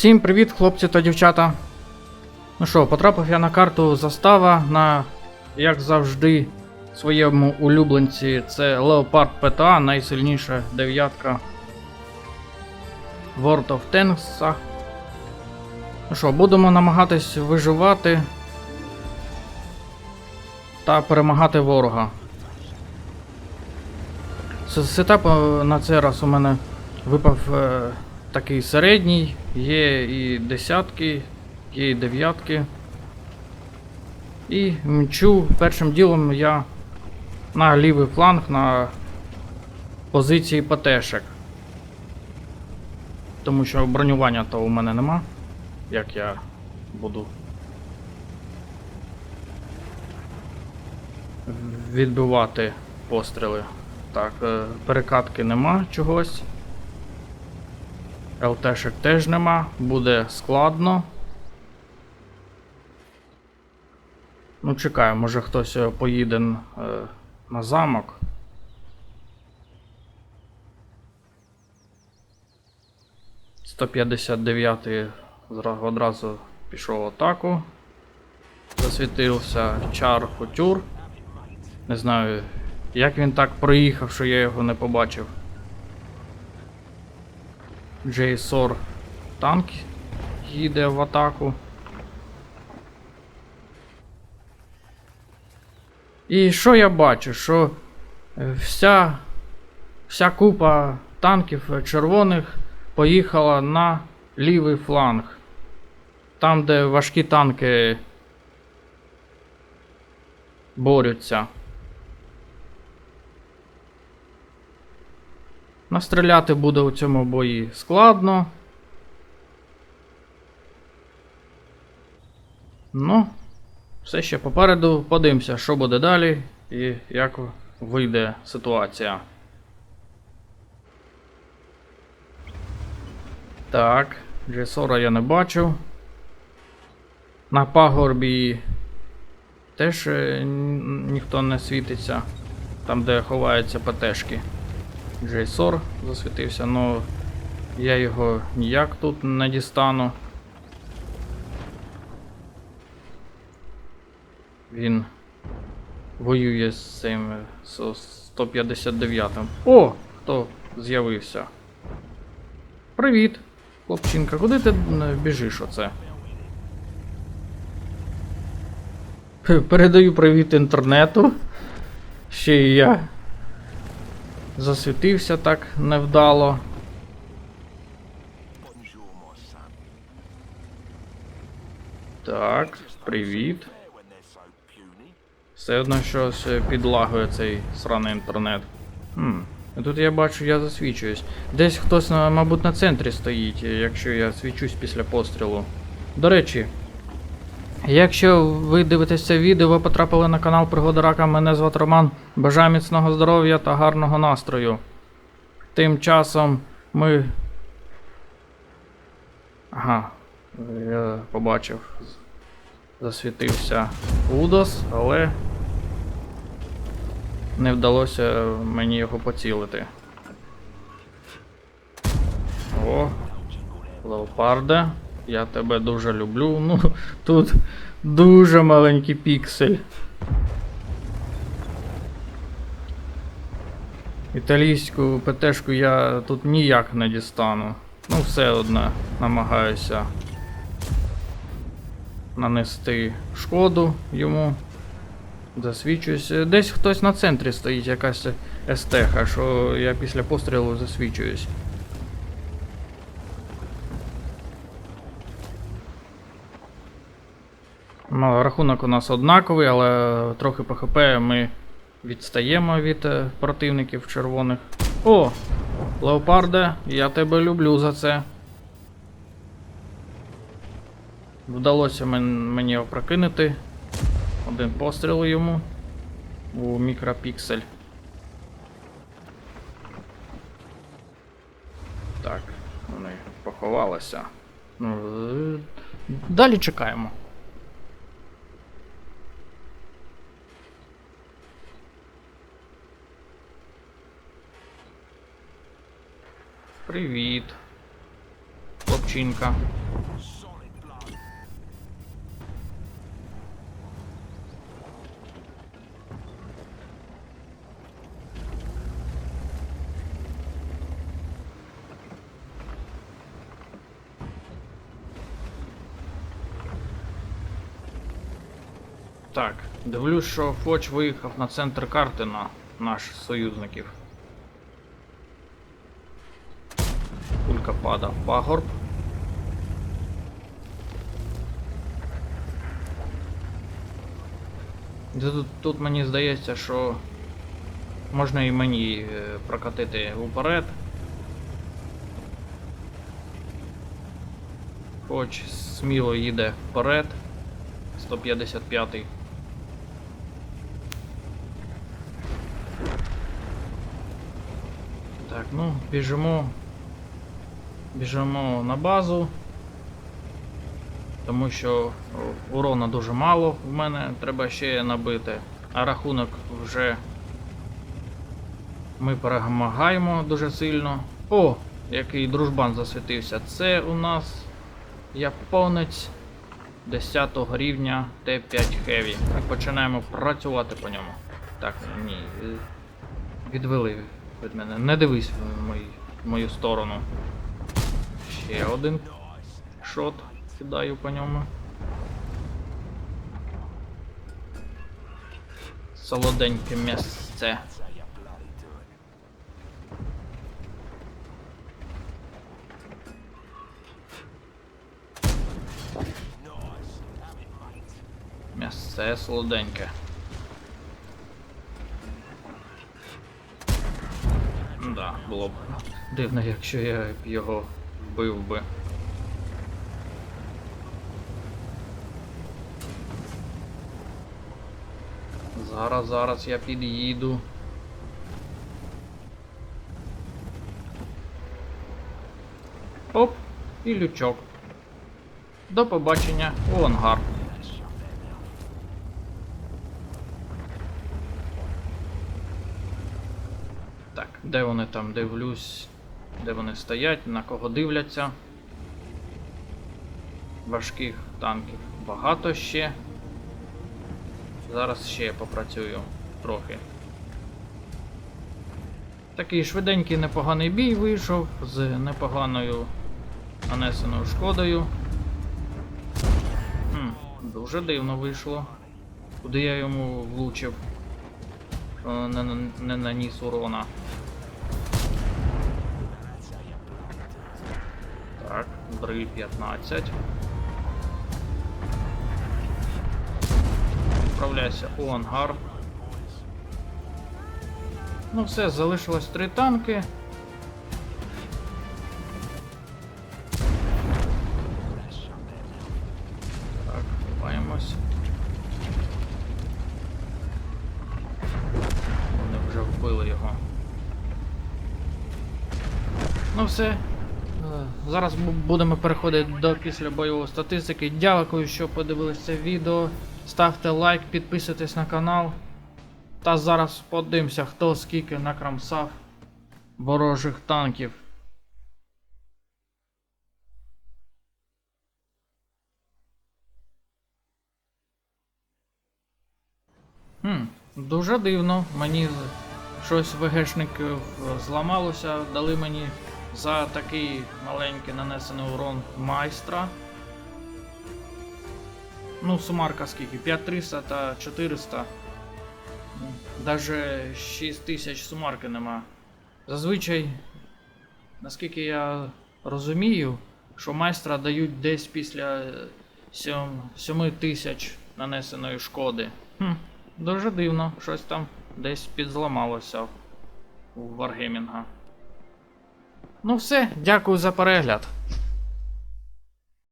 Всім привіт, хлопці та дівчата. Ну що, потрапив я на карту застава на, як завжди, своєму улюбленці. Це Leopard PTA, найсильніша дев'ятка World of Tanks. Ну що, будемо намагатись виживати та перемагати ворога. Сетап е, на цей раз у мене випав е, такий середній, є і десятки, є і дев'ятки. І мчу першим ділом я на лівий фланг на позиції ПТшек. Тому що бронювання то у мене нема. Як я буду відбивати постріли. Так, е, перекатки нема чогось. ЛТшек теж нема, буде складно. Ну, чекаю, може хтось е, поїде е, на замок. Сто п'ятдесят одразу пішов в атаку. Засвітився чар Кутюр. Не знаю, як він так проїхав, що я його не побачив. JSOR танк їде в атаку. І що я бачу? Що вся, вся купа танків червоних поїхала на лівий фланг. Там, де важкі танки борються. Настріляти буде у цьому бої складно. Ну, все ще попереду. Подивимося, що буде далі і як вийде ситуація. Так, Джесора я не бачу. На пагорбі теж е, ніхто не світиться. Там, де ховаються ПТшки. JSOR засвітився, але я його ніяк тут не дістану. Він воює з цим е, з 159-м. О! Хто з'явився? Привіт, хлопчинка, куди ти біжиш оце? Передаю привіт інтернету. Ще і я засвітився так невдало. Так, привіт. Все одно щось е, підлагує цей сраний інтернет. Хм. Тут я бачу, я засвічуюсь. Десь хтось, мабуть, на центрі стоїть, е, якщо я свічусь після пострілу. До речі, якщо ви дивитесь це відео, ви потрапили на канал Пригода Рака, мене звати Роман. Бажаю міцного здоров'я та гарного настрою. Тим часом ми. Ага, я побачив. Засвітився Удос, але не вдалося мені його поцілити. О, Леопарде, я тебе дуже люблю. Ну, тут дуже маленький піксель. Італійську ПТшку я тут ніяк не дістану. Ну, все одно намагаюся нанести шкоду йому. Засвічуюсь. Е, Десь хтось на центрі стоїть, якась естеха, що я після пострілу засвічуюсь. Ну, рахунок у нас однаковий, але трохи по ХП ми відстаємо від е, противників червоних. О! Леопарде, я тебе люблю за це. Вдалося мені опрокинути. Один постріл йому у мікропіксель. Так, вони поховалися. Ну, е, далі чекаємо. Привіт. Хлопчинка. Так, дивлюсь, що Фоч виїхав на центр карти на наших союзників. Кулька пада пагорб. Тут, тут мені здається, що можна і мені е, прокатити уперед. Хоч сміло їде вперед. 155-й. Так, ну, біжимо. Біжимо на базу. Тому що урона дуже мало в мене, треба ще набити. А рахунок вже ми перемагаємо дуже сильно. О, який дружбан засвітився. Це у нас японець 10 рівня Т5 Heavy. Ми починаємо працювати по ньому. Так, ні. е, Відвели від мене. Не дивись в мої, в мою сторону. Ще один шот кидаю по ньому. Солоденьке місце. Місце солоденьке. Да, було б дивно, якщо я його вбив би. Зараз, зараз я під'їду. Оп, і лючок. До побачення у ангар. Так, де вони там дивлюсь? Де вони стоять, на кого дивляться? Важких танків багато ще. Зараз ще попрацюю трохи. Такий швиденький непоганий бій вийшов з непоганою нанесеною шкодою. Хм, дуже дивно вийшло. Куди я йому влучив? Що не, не, не наніс урона. Так, бриль 15. Відправляйся у ангар. Ну все, залишилось три танки. Так, ховаємось. Вони вже вбили його. Ну все. Зараз бу- будемо переходити до післябойової статистики. Дякую, що подивились це відео. Ставте лайк, підписуйтесь на канал. Та зараз подивимося, хто скільки накрамсав ворожих танків. Хм, дуже дивно. Мені щось ВГшників зламалося, дали мені за такий маленький нанесений урон майстра. Ну, сумарка скільки? 5300 та 400. Даже 6000 сумарки нема. Зазвичай, наскільки я розумію, що майстра дають десь після 7 тисяч нанесеної шкоди. Хм, дуже дивно, щось там десь підзламалося у Варгемінга. Ну все, дякую за перегляд.